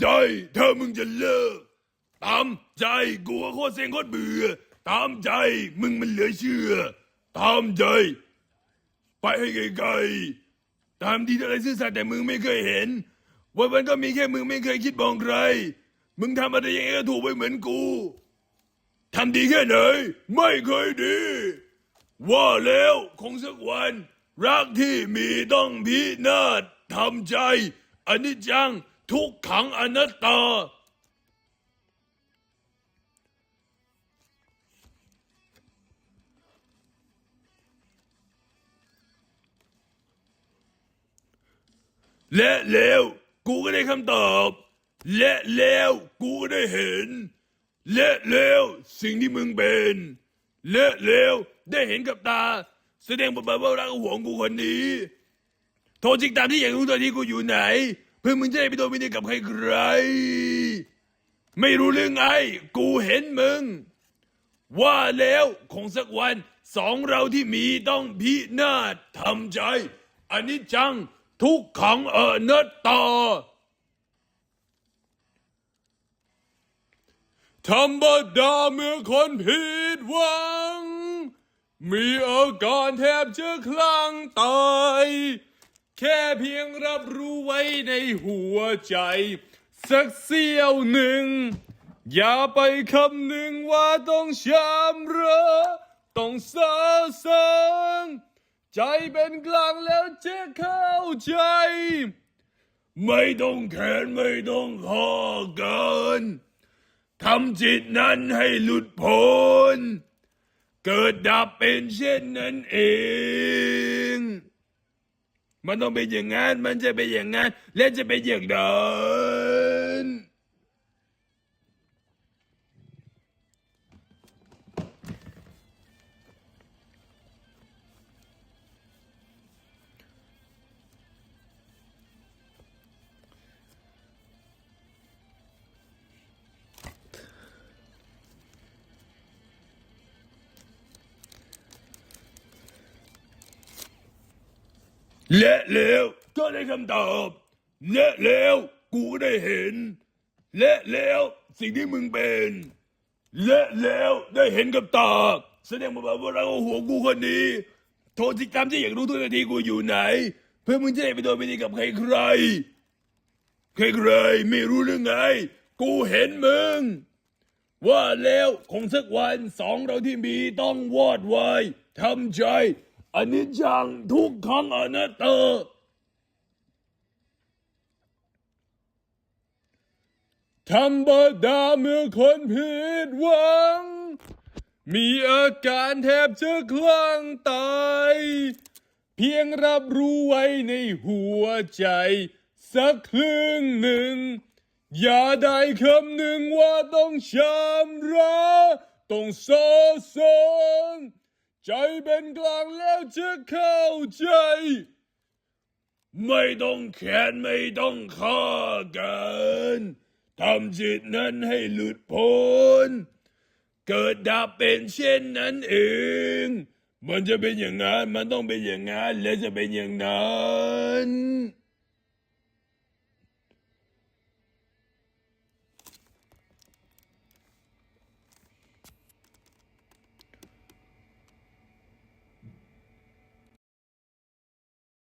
ใจถ้ามึงจะเลิก ตามใจกูว่าโคตรเซ็งโคตรเบื่อ ตามใจมึงมันเหลือเชื่อ ตามใจ ไปให้ไกลๆตามที่อะไรซื่อสัตย์แต่มึงไม่เคยเห็นวันวันก็มีแค่มึงไม่เคยคิดมองใคร มึงทำอะไรยังไงก็ถูกไปเหมือนกูทำดีแค่ไหน ไม่เคยดี ว่าแล้วคงสักวัน รักที่มีต้องพินาศทำใจอันิจจัง ทุกขังอนัตตา และแล้วกูก็ได้คำตอบ และแล้วกูก็ได้เห็น และแล้วสิ่งที่มึงเป็น และแล้วได้เห็นกับตา แสดงบทบาทว่ารักกับห่วงกูคนนี้ โทรจิกตามที่อยากรู้ตอนนี้กูอยู่ไหน พื่อมึงจะได้ไปโดนไม่ได้กับใครใคร ไม่รู้เรื่องไงกูเห็นมึง ว่าแล้วคงสักวันสองเราที่มีต้องพินาศทำใจอันนี้จังทุกขังอนัตตาธรรมดาเมื่อคนผิดหวัง มีอาการแทบจะคลั่งตาย แค่เพียงรับรู้ไว้ในหัวใจ สักเสี้ยวหนึ่ง อย่าไปคำหนึ่งว่าต้องช้ำระต้องเศร้าเสิงใจเป็นกลางแล้วจะเข้าใจ ไม่ต้องแค้นไม่ต้องขอเกินทำจิตนั้นให้หลุดพ้น เกิดดับเป็นเช่นนั้นเอง มันต้องเป็นอย่างนั้น มันจะเป็นอย่างนั้น และจะเป็นอย่างนั้น และแล้วก็ได้คำตอบและแล้วกูก็ได้เห็นและแล้วสิ่งที่มึงเป็นและแล้วได้เห็นกับตาแสดงมาว่าเราหัวกูคนนี้ โทษที่ตามที่อยากรู้ทุกนาทีกูอยู่ไหน เพื่อมึงจะได้ไปโดนไปดีกับใครใครใครใครไม่รู้เรื่องไง กูเห็นมึง ว่าแล้วคงสักวันสองเราที่มีต้องวอดวายทำใจ อันนี้จังทุกขังอนัตตาธรรมดาเมื่อคนผิดหวัง มีอาการแทบจะคลั่งตาย เพียงรับรู้ไว้ในหัวใจ สักครึ่งหนึ่ง อย่าได้คำหนึ่งว่าต้องช้ำระต้องโศโศง ใจเป็นกลางแล้วจะเข้าใจ ไม่ต้องแค้นไม่ต้องฆ่ากันทำจิตนั้นให้หลุดพ้น เกิดดับเป็นเช่นนั้นเอง มันจะเป็นอย่างนั้น มันต้องเป็นอย่างนั้น และจะเป็นอย่างนั้น